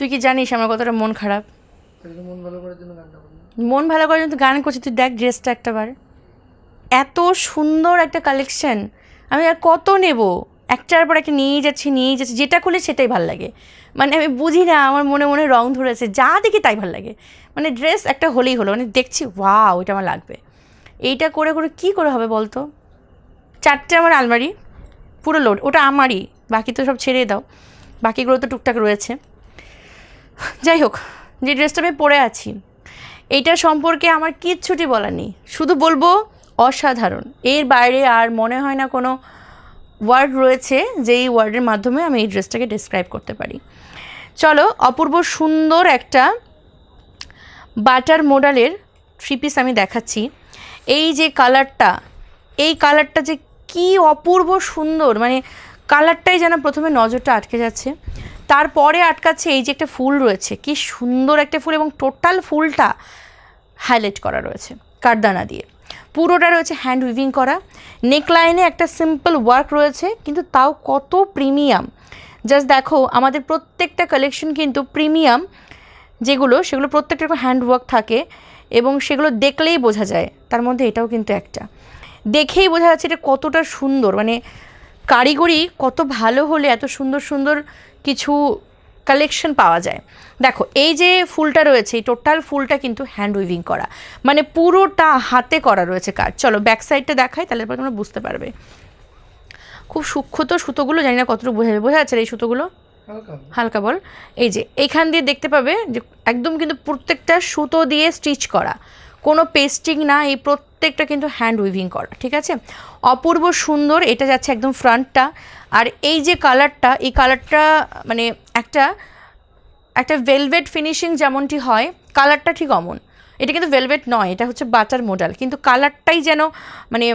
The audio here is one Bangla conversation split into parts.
তুই কি জানিস আমার কতটা মন খারাপ? মন ভালো করার জন্য মন ভালো করার জন্য গান করছি তুই দেখ ড্রেসটা একটা বার। এত সুন্দর একটা কালেকশন আমি আর কত নেব? একটার পর একটা নিয়েই যাচ্ছি নিয়েই যাচ্ছি যেটা খুলে সেটাই ভালো লাগে। মানে আমি বুঝি না আমার মনে মনে রং ধরেছে যা দেখি তাই ভালো লাগে। মানে ড্রেস একটা হলেই হলো মানে দেখছি ওয়াও এটা আমার লাগবে। এইটা করে করে কি করে হবে বলতো? চারটে আমার আলমারি পুরো লোড ওটা আমারই বাকি তো সব ছেড়ে দাও। বাকিগুলো তো টুকটাক রয়েছে। যাই হোক যে ড্রেসটা আমি পরে আছি, এইটার সম্পর্কে আমার কিচ্ছুটি বলার নেই। শুধু বলব, অসাধারণ। এর বাইরে আর মনে হয় না কোনো ওয়ার্ড রয়েছে যেই ওয়ার্ডের মাধ্যমে আমি এই ড্রেসটাকে ডিসক্রাইব করতে পারি। চলো, অপূর্ব সুন্দর একটা বাটার মডেলের থ্রি পিস আমি দেখাচ্ছি। এই যে কালারটা এই কালারটা যে কি অপূর্ব সুন্দর মানে কালারটাই যেন প্রথমে নজরটা আটকে যাচ্ছে। তারপরে আটকাচ্ছে এই যে একটা ফুল রয়েছে। কি সুন্দর একটা ফুল এবং টোটাল ফুলটা হাইলাইট করা রয়েছে কারদানা দিয়ে। পুরোটা রয়েছে হ্যান্ড উইভিং করা। নেকলাইনে একটা সিম্পল ওয়ার্ক রয়েছে, কিন্তু তাও কত প্রিমিয়াম জাস্ট দেখো, আমাদের প্রত্যেকটা কালেকশন কিন্তু প্রিমিয়াম যেগুলো, সেগুলো প্রত্যেকটা হ্যান্ড ওয়ার্ক থাকে এবং সেগুলো দেখলেই বোঝা যায়। তার মধ্যে এটাও কিন্তু একটা। দেখেই বোঝা যাচ্ছে এটা কতটা সুন্দর। মানে কারিগরি কত ভালো হলে এত সুন্দর সুন্দর কিছু কালেকশন পাওয়া যায়। দেখো এই যে ফুলটা রয়েছে এই টোটাল ফুলটা কিন্তু হ্যান্ড উইভিং করা। মানে পুরোটা হাতে করা রয়েছে কাজ। চলো ব্যাক সাইডটা দেখাই তাহলে পরে তোমরা বুঝতে পারবে। খুব সূক্ষ্ম তো সুতোগুলো জানি না কতটুকু বোঝা যাবে বোঝা যাচ্ছে এই সুতোগুলো? হালকা হালকা বল। এই যে এইখান দিয়ে দেখতে পাবে যে একদম কিন্তু প্রত্যেকটা সুতো দিয়ে স্টিচ করা। কোনো পেস্টিং না, এই প্রত্যেকটা কিন্তু হ্যান্ড উইভিং করা, ঠিক আছে? অপূর্ব সুন্দর, এটা যাচ্ছে একদম ফ্রন্টটা আর এই যে কালারটা এই কালারটা মানে একটা একটা ভেলভেট ফিনিশিং যেমনটি হয় কালারটা ঠিক অমন। এটা কিন্তু ভেলভেট নয়, এটা হচ্ছে বাটার মডেল কিন্তু কালারটাই যেন মানে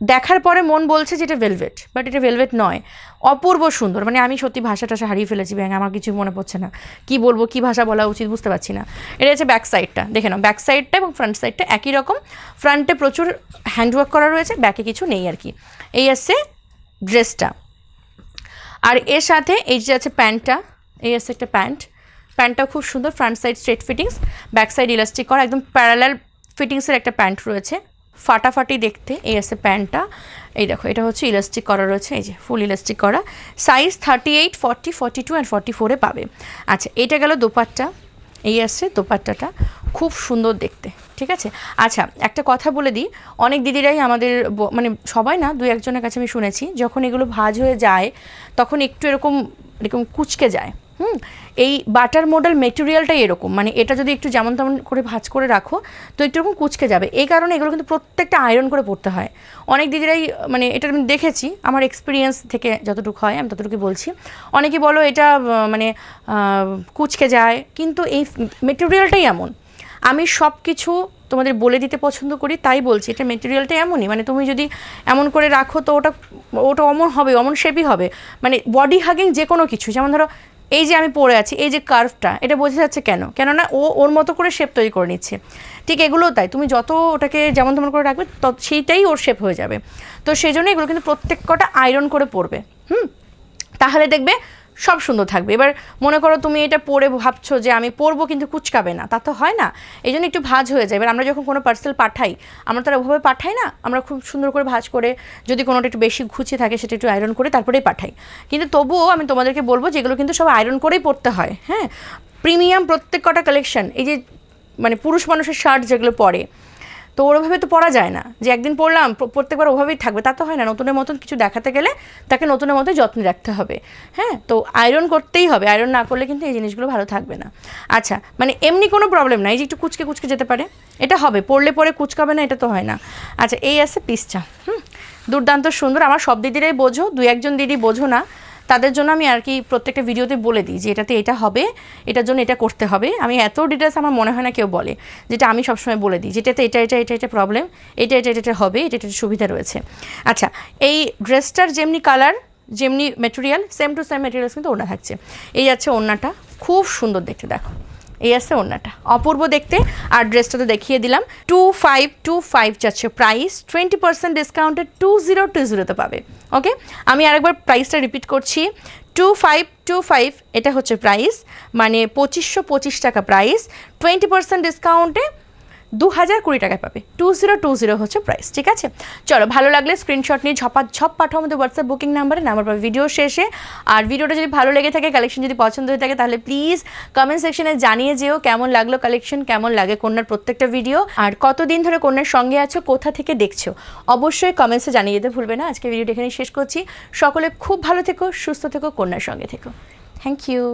দেখার পরে মন বলছে যে এটা ভেলভেট বাট এটা ভেলভেট নয়। অপূর্ব সুন্দর মানে আমি সত্যি ভাষা হারিয়ে ফেলেছি ব্যাং আমার কিছু মনে পড়ছে না। কি বলব, কি ভাষা বলা উচিত বুঝতে পারছি না। এটা হচ্ছে ব্যাক সাইডটা দেখে নাও ব্যাক সাইডটা এবং ফ্রন্ট সাইডটা একই রকম। ফ্রন্টে প্রচুর হ্যান্ডওয়ার্ক করা রয়েছে ব্যাকে কিছু নেই আর কি। এই আসছে ড্রেসটা আর এর সাথে এই যে আছে প্যান্টটা, এই আছে একটা প্যান্ট। প্যান্টটা খুব সুন্দর front side straight fittings back side elastic করা, একদম প্যারালাল ফিটিংসের একটা প্যান্ট রয়েছে। ফাটাফাটি দেখতে, এই আছে প্যান্টটা এই দেখো, এটা হচ্ছে ইলাস্টিক করা রয়েছে, এই যে ফুল ইলাস্টিক করা। Size thirty eight forty forty two and forty ফোরে পাবে। আচ্ছা এটা গেল দোপাট্টা। এই আসছে দোপাট্টাটা। খুব সুন্দর দেখতে, ঠিক আছে? আচ্ছা একটা কথা বলে দিই। অনেক দিদিরাই আমাদের মানে সবাই না দু একজনের কাছে আমি শুনেছি, যখন এগুলো ভাজ হয়ে যায়, তখন একটু এরকম এরকম কুচকে যায়। হুম, এই বাটার মডেল মেটেরিয়ালটাই এরকম। মানে এটা যদি একটু যেমন তেমন করে ভাজ করে রাখো, তো একটু এরকম কুচকে যাবে। এই কারণে এগুলো কিন্তু প্রত্যেকটা আয়রন করে পড়তে হয়। অনেক দিদিরাই মানে এটা আমি দেখেছি, আমার এক্সপিরিয়েন্স থেকে যতটুকু হয়, আমি ততটুকু বলছি। অনেকে বলো এটা মানে কুচকে যায়, কিন্তু এই মেটেরিয়ালটাই এমন। আমি সব কিছু তোমাদের বলে দিতে পছন্দ করি, তাই বলছি, এটা মেটেরিয়ালটা এমনই। মানে তুমি যদি এমন করে রাখো, তো ওটা ওটা অমন হবে, অমন শেপই হবে। মানে বডি হাগিং যে কোনো কিছু, যেমন ধরো এই যে আমি পরে আছি, এই যে কার্ভটা এটা বোঝা যাচ্ছে কেন? কেননা ও ওর মতো করে শেপ তৈরি করে নিচ্ছে। ঠিক এগুলোও তাই, তুমি যত ওটাকে যেমন তেমন করে রাখবে, তত সেইটাই ওর শেপ হয়ে যাবে। তো সেই জন্য এগুলো কিন্তু প্রত্যেক কটা আয়রন করে পড়বে হুম? তাহলে দেখবে সব সুন্দর থাকবে। এবার মনে করো তুমি এটা পরে ভাবছ যে আমি পরবো কিন্তু কুচকাবে না, তা তো হয় না। এই জন্য একটু ভাজ হয়ে যায়। এবার আমরা যখন কোনো পার্সেল পাঠাই, আমরা তো আর ওভাবে পাঠাই না, আমরা খুব সুন্দর করে ভাজ করে যদি কোনোটা একটু বেশি ঘুচে থাকে সেটা একটু আয়রন করে তারপরেই পাঠাই। কিন্তু তবুও আমি তোমাদেরকে বলব যেগুলো কিন্তু সব আয়রন করেই পরতে হয় হ্যাঁ? প্রিমিয়াম প্রত্যেক কটা কালেকশন এই যে মানে পুরুষ মানুষের শার্ট যেগুলো পরে তো ওরভাবে তো পড়া যায় না। যে একদিন পড়লাম প্রত্যেকবার ওভাবেই থাকবে, তা তো হয় না। নতুনের মতন কিছু দেখাতে গেলে তাকে নতুনের মতো যত্ন রাখতে হবে। হ্যাঁ? তো আয়রন করতেই হবে। আয়রন না করলে কিন্তু এই জিনিসগুলো ভালো থাকবে না। আচ্ছা মানে এমনি কোনো প্রবলেম নাই যে একটু কুচকে কুচকে যেতে পারে। এটা হবে, পড়লে পরে কুচকাবে না, এটা তো হয় না। আচ্ছা এই আছে পিসটা হুম? দুর্দান্ত সুন্দর, আমার সব দিদিরাই বোঝো দু একজন দিদি বোঝো না। তাদের জন্য আমি আর কি প্রত্যেকটা ভিডিওতে বলে দিই যে এটাতে এটা হবে, এটার জন্য এটা করতে হবে। আমি এত ডিটেলস আমার মনে হয় না কেউ বলে, যেটা আমি সবসময় বলে দিই, যেটাতে এটা এটা এটা এটা প্রবলেম এটা এটা এটা হবে, এটা এটা সুবিধা রয়েছে। আচ্ছা এই ড্রেসটার যেমনি কালার যেমনি material same to same materials কিন্তু ওনা থাকছে। এই যাচ্ছে ওনাটা খুব সুন্দর দেখতে, দেখো। এই আছে ওড়নাটা। অপূর্ব দেখতে, আর ড্রেসটা তো দেখিয়ে দিলাম। টু ফাইভ টু ফাইভ যাচ্ছে প্রাইস টোয়েন্টি পার্সেন্ট ডিসকাউন্টে টু জিরো টু জিরোতে পাবে। ওকে আমি আরেকবার প্রাইসটা রিপিট করছি। টু ফাইভ টু ফাইভ এটা হচ্ছে প্রাইস মানে পঁচিশশো পঁচিশ টাকা প্রাইস টোয়েন্টি পার্সেন্ট ডিসকাউন্টে দু হাজার কুড়ি টাকায় পাবে। টু জিরো টু জিরো হচ্ছে প্রাইস ঠিক আছে? চলো, ভালো লাগলে স্ক্রিনশট নিয়ে ঝপা ঝপ পাঠাও আমাদের হোয়াটসঅ্যাপ বুকিং নাম্বারে নাম্বার পাবে ভিডিও শেষে। আর ভিডিওটা যদি ভালো লেগে থাকে কালেকশন যদি পছন্দ হয়ে থাকে, তাহলে প্লিজ কমেন্ট সেকশনে জানিয়ে যেও কেমন লাগল কালেকশন কেমন লাগে কন্যার প্রত্যেকটা ভিডিও আর কতদিন ধরে কন্যার সঙ্গে আছো, কোথা থেকে দেখছ? অবশ্যই কমেন্টসে জানিয়ে যেতে ভুলবে না। আজকে ভিডিওটা এখানে শেষ করছি। সকলে খুব ভালো থেকো, সুস্থ থেকো, কন্যার সঙ্গে থেকো। Thank you